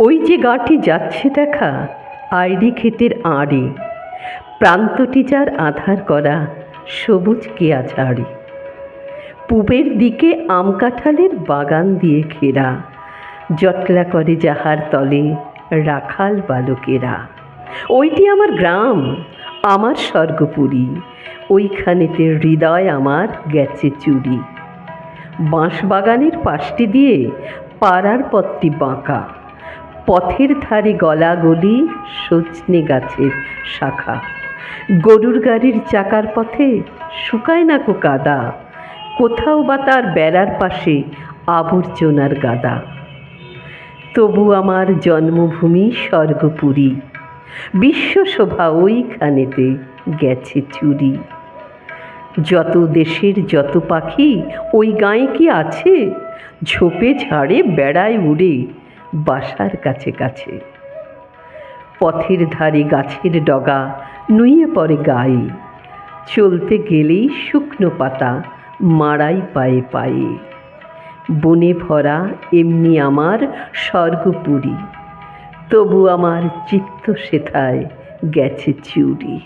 ওই যে গাঁটি যাচ্ছে দেখা, আইডি ক্ষেতের আড়ে। প্রান্তটি যার আধার করা, সবুজ কেয়া ঝাড়ে পূবের দিকে আম কাঁঠালের বাগান দিয়ে ঘেরা, জটলা করে যাহার তলে রাখাল বালকেরা। ওইটি আমার গ্রাম, আমার স্বর্গপুরী, ওইখানেতে হৃদয় আমার গেছে চুরি। বাঁশবাগানের পাশটি দিয়ে পাড়ার পথটি বাঁকা। পথের ধারে গলা গলি সজনে গাছের শাখা। গরুর গাড়ির চাকার পথে শুকায় না কো কাদা। কোথাও বা তার বেড়ার পাশে আবর্জনার গাদা। তবু আমার জন্মভূমি স্বর্গপুরী। বিশ্বশোভা ওইখানেতে গেছে চুরি। যত দেশের যত পাখি ওই গাঁয়ে কি আছে? ঝোপে ঝাড়ে বেড়ায় উড়ে বাসার কাছে কাছে। পথের ধারে গাছের ডগা, নুয়ে পড়ে গায়ে চলতে গেলেই শুকনো পাতা মারাই পায়ে পায়ে। বনে ভরা এমনি আমার স্বর্গপুরী। তবু আমার চিত্ত সেথায় গেছে চুরি।